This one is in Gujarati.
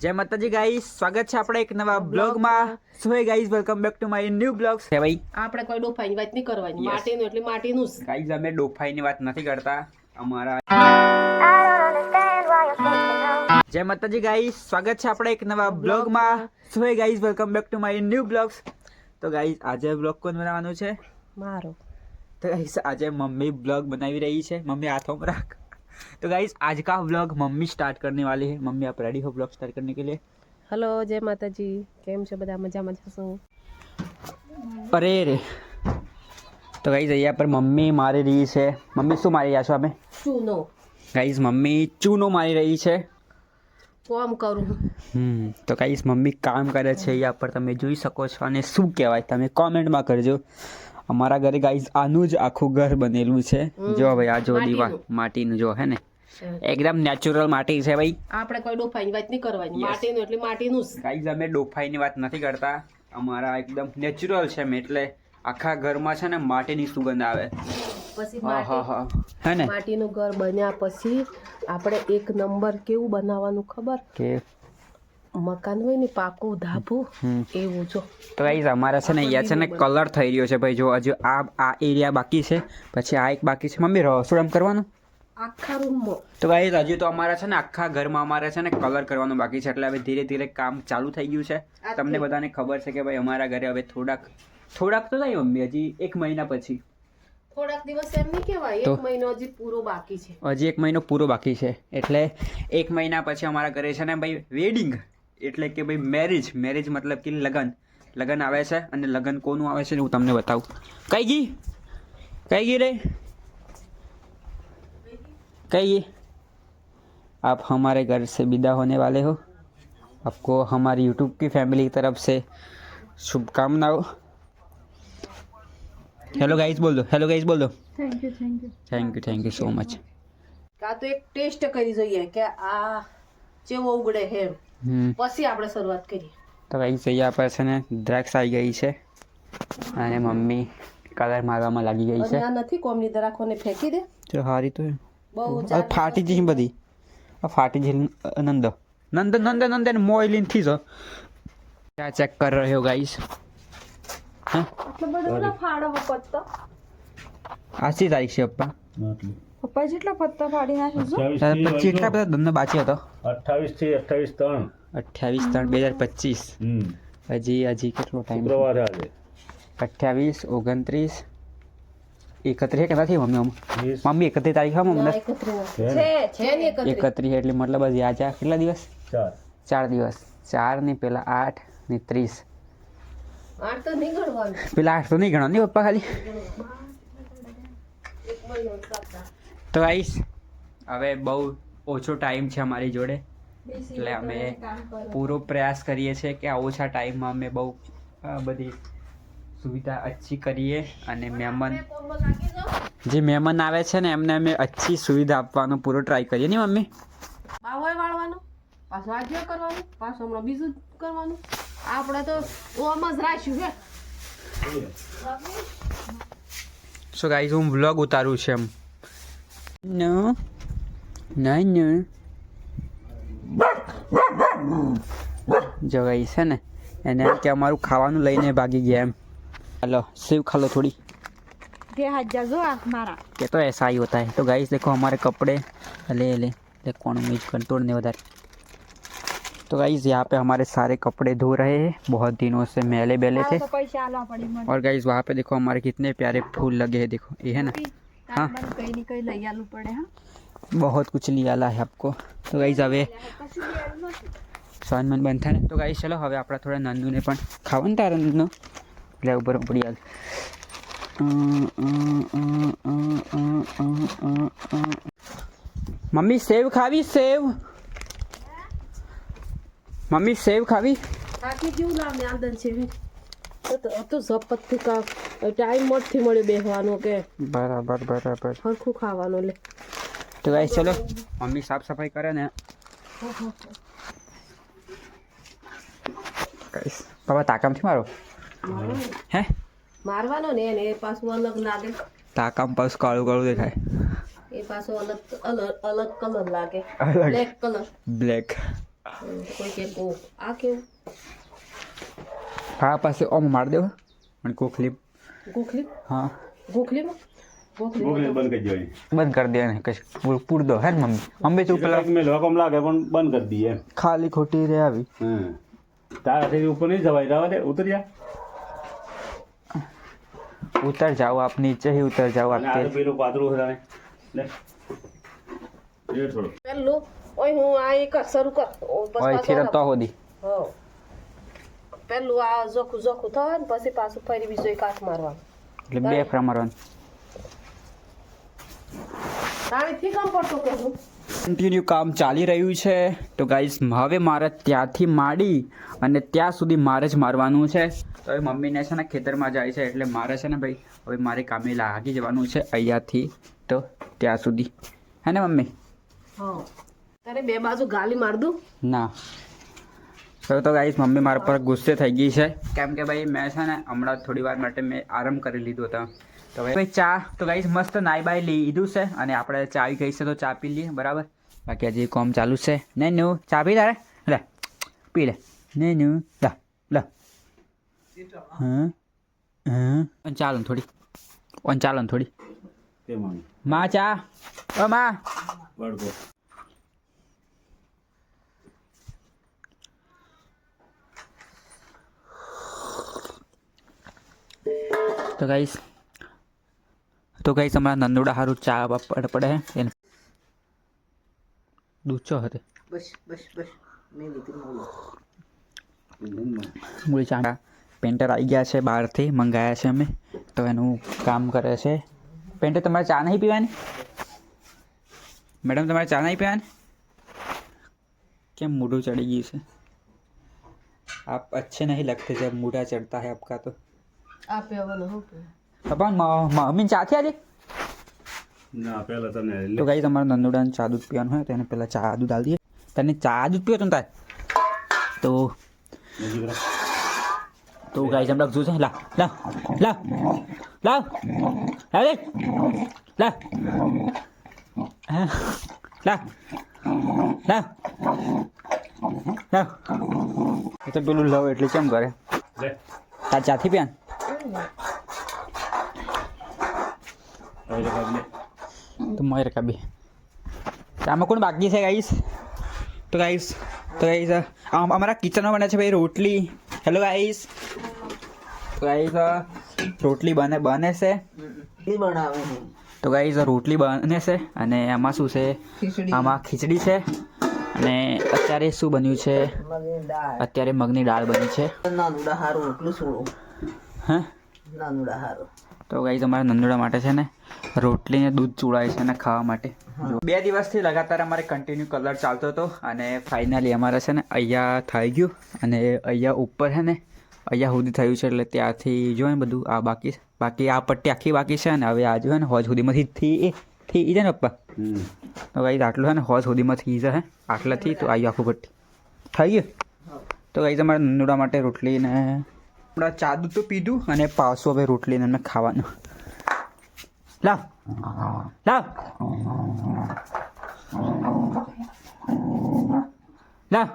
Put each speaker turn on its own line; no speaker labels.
જય માતાજી ગાઈસ સ્વાગત છે આપણે એક નવા બ્લોગમાં so hey guys welcome back to my new blog hey ભાઈ.
આપણે કોઈ ડોફાઈની વાત નહીં કરવાની. માટીનું એટલે માટીનું જ.
ગાઈસ અમે ડોફાઈની વાત નથી કરતા. અમારા જય માતાજી ગાઈસ સ્વાગત છે આપણે એક નવા બ્લોગમાં so hey guys welcome back to my new blog તો ગાઈસ આજે બ્લોગ કોણ બનાવવાનું છે?
મારો.
તો ગાઈસ આજે મમ્મી બ્લોગ બનાવી રહી છે. મમ્મી હાથોમાં રાખ. तो गाइस आज का ब्लॉग मम्मी स्टार्ट करने वाली है मम्मी आप रेडी हो ब्लॉग स्टार्ट करने के लिए
હલો જય માતાજી કેમ છો બધા મજામાં જશો
અરે રે તો ગાઈસ અહીંયા પર મમ્મી મારી રહી છે મમ્મી શું મારી રહ્યા છો અમે
ચૂનો
ગાઈસ મમ્મી ચૂનો મારી રહી છે
કોમ કરું
હમ તો ગાઈસ મમ્મી કામ કરે છે અહીંયા પર તમે જોઈ શકો છો અને શું કહેવાય તમે કોમેન્ટમાં કરજો અમારા ઘરે ગાઈઝ આનું જ આખું ઘર બનેલું છે. જો ભાઈ આ જો દીવા
માટીનું.
જો હે ને? એકદમ નેચરલ માટી છે ભાઈ.
આપણે કોઈ ડોફાઈની વાત નહીં કરવાની. માટીનું એટલે માટીનું જ.
ગાઈઝ અમે ડોફાઈની વાત નથી કરતા. અમારા એકદમ નેચરલ છે એટલે આખા ઘરમાં છે ને માટીની સુગંધ આવે.
પછી
હે ને?
માટીનું ઘર બન્યા પછી આપણે એક નંબર કેવું બનાવવાનું ખબર?
કે
મકાન હોય ને પાકું ધાબું એવું જો.
તો ગાઈઝ અમારે છે ને અહીંયા છે ને કલર થઈ રહ્યો છે ભાઈ. જો હજુ આ આ એરિયા બાકી છે. પછી આ એક બાકી છે. મમ્મી રસોડ એમ કરવાનું?
આખા રૂમમાં
તો ગાઈઝ હજુ તો અમારા છે ને આખા ઘરમાં અમારે છે ને કલર કરવાનું બાકી છે. એટલે હવે ધીરે ધીરે કામ ચાલુ થઈ ગયું છે. તમને બધાને ખબર છે કે ભાઈ અમારા ઘરે હવે થોડાક થોડાક તો નહીં મમ્મી હજી એક મહિના પછી.
થોડાક દિવસ એમ નહીં કહેવાય એક મહિનો હજી પૂરો બાકી છે.
હજી એક મહિનો પૂરો બાકી છે. એટલે એક મહિના પછી અમારા ઘરે છે ને ભાઈ વેડિંગ એટલે કે ભાઈ મેરેજ મેરેજ મતલબ કે લગન લગન આવે છે અને લગન કોનું આવે છે ને હું તમને બતાવું કઈ ગઈ કઈ ગઈ રે कही गई आप हमारे घर से विदा होने वाले हो आपको हमारी यूट्यूब की फैमिली की तरफ से शुभकामनाओं हेलो गाइस बोल दो हेलो गाइस बोल दो
thank you thank you
thank you thank you so much
કાં તો એક ટેસ્ટ કરી જોઈએ કે આ જેવો ઉગડે
હે
પછી આપણે શરૂઆત કરીએ.
તો ભાઈ જયા પર છે ને દ્રાક્ષ આવી ગઈ છે. અને મમ્મી કલર મારવામાં લાગી ગઈ છે.
આ નથી કોમની દરાખોને ફેંકી દે?
જો હારી તો
બહુ
ફાટી જઈ બધી. આ ફાટી જઈ નંદ. નંદ નંદ નંદ ને મોઈલિનથી જો આ ચેક કર રહ્યો ગાઈસ હા
આટલો બધો ફાડો પત્તો
આસી તારીખ છે પપ્પા.
પપ્પા જેટલા પત્તા ફાડી નાખ્યા છો?
પચીસ એટલા બધા ધંધો બાકી હતો.
અઠ્ઠાવીસથી અઠ્ઠાવીસ ત્રણ.
અઠ્યાવીસ ત્રણ બે હજાર પચીસ. હજી હજી કેટલો ટાઈમ
શુક્રવાર આજે.
અઠ્યાવીસ ઓગણત્રીસ એકત્રીસ કે નથી મમ્મી? મમ્મી એકત્રીસ તારીખ હા મમ્મી?
એકત્રીસ.
એટલે મતલબ હજી આજે આ કેટલા દિવસ?
ચાર.
દિવસ. ચાર ને પેલા આઠ ને ત્રીસ.
ગણવાનું.
પેલા આઠ તો નહીં ગણો નહીં પપ્પા ખાલી? તો આઈશ હવે બહુ ઓછો ટાઈમ છે અમારી જોડે. એટલે અમે પૂરો પ્રયાસ કરીએ છીએ કે આ ઓછા ટાઈમમાં અમે બહુ બધી સુવિધા અચ્છી કરીએ અને મહેમાન જે મહેમાન આવે છે ને એમને અમે અચ્છી સુવિધા આપવાનો પૂરો ટ્રાય કરીએ. નહીં મમ્મી?
બાવોય વાળવાનું પાછું આજે કરવાનું પાછું હમણાં બીજું કરવાનું. આપણે તો ઓમ જ રાખ્યું છે.
સો ગાઈઝ હું વ્લોગ ઉતારું છે એમ. નો ના નો જો ગાઈસ છે ને એને એમ કે અમારું ખાવાનું લઈને ભાગી ગયા એમ हेलो सेव खा लो थोड़ी
તે હાજર જો આ મારા
ये तो ऐसा ही होता है तो गाइस देखो हमारे कपड़े ले ले ले कौन मेज कर तोड़ने उधर तो गाइस यहाँ पे हमारे सारे कपड़े धो रहे हैं बहुत दिनों से मैले बेले थे
આવો તો પૈસા આલવા પડી મને
और गाइस वहाँ पे देखो हमारे कितने प्यारे फूल लगे हैं देखो ये है ना
તાર મને કઈ ની કઈ લઈ આલવું પડે હા
बहुत कुछ लिया है आपको तो गाइस હવે
કશું લઈ આલું નથી
સ્વાનમન બંધ થાય ને તો ગાઈસ ચલો હવે આપણા થોડા નંદુને પણ ખાવાનું તારે નંદનો એટલે ઉપર પડી હાલ મમ્મી સેવ ખાવી સેવ મમ્મી સેવ ખાવી
આખી જેવું લાવને આદન છે તો તો તો ઝપતથી કા ટાઈમ મતથી મળ્યો બેસવાનો કે.
બરાબર બરાબર.
હરખું ખાવાનું લે.
તો ગાઈસ ચલો. મમ્મી સાફ સફાઈ કરે ને. ગાઈસ બાબા તાકામથી મારો? હે?
મારવાનો ને એને એ પાછું અલગ લાગે.
તાકામ પાસ કાળું કાળું દેખાય.
એ પાછો અલગ અલગ અલગ કલર લાગે. Black colour.
બ્લેક
કોઈ કે કો આ કેવું?
હા પાસે ઓમ માર દેવો. અને કોખલી
ગોખલી
હા
ગોખલીમાં ગોખલી
ગોગલી બંધ કરી દેવાની
બંધ કરી દે ને કશ પૂર- પૂર દો હે ને મમ્મી મમ્મી તું પેલા
કલાક મેં લોકોમ લાગે પણ બંધ કરી દઈએ એમ
ખાલી ખોટી રે આવી
હમ તારાથી ઉપર નહીં જવાય જવા દે ઉતર જા
ઉતર જાઓ આપ નીચે ही उतर जाओ
અને આ તો
आपके
પેલું પાતળું છે તાણે. લે એ થોડું
પેલું ઓય હું આ એક જ શરૂ કર ઓ બસ
ઓય થી
પાછું
તો હોદી
હા પેલું આ જોખું જોખું થાય ને પછી પાછું ફરી બીજો એક હાથ મારવાનો.
એટલે બે ફરા મારવાનું.
રાણીથી કામ પડતું કે
કન્ટિન્યુ કામ ચાલી રહ્યું છે. તો ગાઈસ હવે મારે ત્યાંથી માંડી અને ત્યાં સુધી મારે જ મારવાનું છે. તો હવે મમ્મીને છે ને ખેતરમાં જાય છે એટલે મારે છે ને ભાઈ હવે મારે કામે લાગી જવાનું છે અહીંયાથી. તો ત્યાં સુધી. હે ને મમ્મી?
હા. તારે બે બાજુ ગાલી માર દઉં?
ના. તો તો ગાઈસ મમ્મી મારા પર ગુસ્સે થઈ ગઈ છે. કેમ કે ભાઈ મેં છે ને હમણાં થોડી વાર માટે મેં આરામ કરી લીધો હતો. તો ભાઈ ચા તો ગાઈસ મસ્ત નાઈ બાઈ લીધું છે અને આપણે ચા આવી ગઈ છે તો ચા પી લઈએ બરાબર? બાકી હજી કોમ ચાલુ છે. ને નું ચા પી તારે લે પી લે. ને નું લા લા. હા? હા? ચાલો થોડી. ઓન ચાલો થોડી. માં ચા? ઓ માં. તો ગાઈસ તો ગાઈસ અમારા નંદોડા હારું ચા આપવા પડે એને દૂચો હતો?
બસ બસ બસ મેં
મૂળી ચાંડા પેન્ટર આવી ગયા છે બહારથી મંગાયા છે અમે તો એનું કામ કરે છે. પેન્ટર તમારે ચા નહીં પીવાની? મેડમ તમારે ચા નહીં પીવાની? કેમ મોઢું ચડી ગયું છે? આપ અચ્છે નહીં લગતે જબ મોઢા ચડતા હે આપકા તો.
આ પેવાનો હું પે
મમ્મી ચા થી આજે
ના પહેલા તને
તો ગાઈ તમારે નંદુડાને ચા દૂધ પીવાનું હોય તો એને પહેલાં ચા દૂધ આલી દઈએ તને ચા દૂધ પીવો તું તાર તો તો ગાઈ જમ લખજું છે લા લા લા લા લા લે લા હા, લા લા લા તો પેલું લવ એટલે કેમ કરે
લે
તાર ચાથી પીવાન
હવે તો કાઢ લે
તો મોય રકા બી આમાં કોણ બાકી છે ગાઈસ તો ગાઈસ તો ગાઈસ અમારા કિચનમાં બને છે ભાઈ રોટલી. હેલો ગાઈસ તો ગાઈસ રોટલી બને બને છે. તો ગાઈસ રોટલી બને છે અને આમાં શું છે? આમાં ખીચડી છે અને અત્યારે શું બન્યું છે? અત્યારે મગની દાળ બની છે. હા?
નાનુડા હારું.
તો ગાઈઝ અમારા નંદુડા માટે છે ને રોટલી ને દૂધ ચૂડાય છે ને ખાવા માટે. બે દિવસથી લગાતાર અમારે કન્ટિન્યુ કલર ચાલતો હતો અને ફાઇનલી અમારે છે ને અહીંયા થઈ ગયું અને અહીંયા ઉપર છે ને અહીંયા સુધી થયું છે એટલે ત્યાંથી જો ને બધું આ બાકી બાકી આ પટ્ટી આખી બાકી છે અને હવે આ જો ને હોજ સુધીમાંથી થઈ થઈ જાય ને પપ્પા? તો ગાઈ આટલું છે ને હોજ સુધીમાં થઈ જશે આટલાથી તો આવી આખું પટ્ટી. થઈ ગયું? તો ગાઈઝ તમારા નંદુડા માટે રોટલી ને આપણા ચાદુ તો પીધું અને પાછું હવે રોટલી અને ખાવાનું. લાવ. લાવ. લાવ.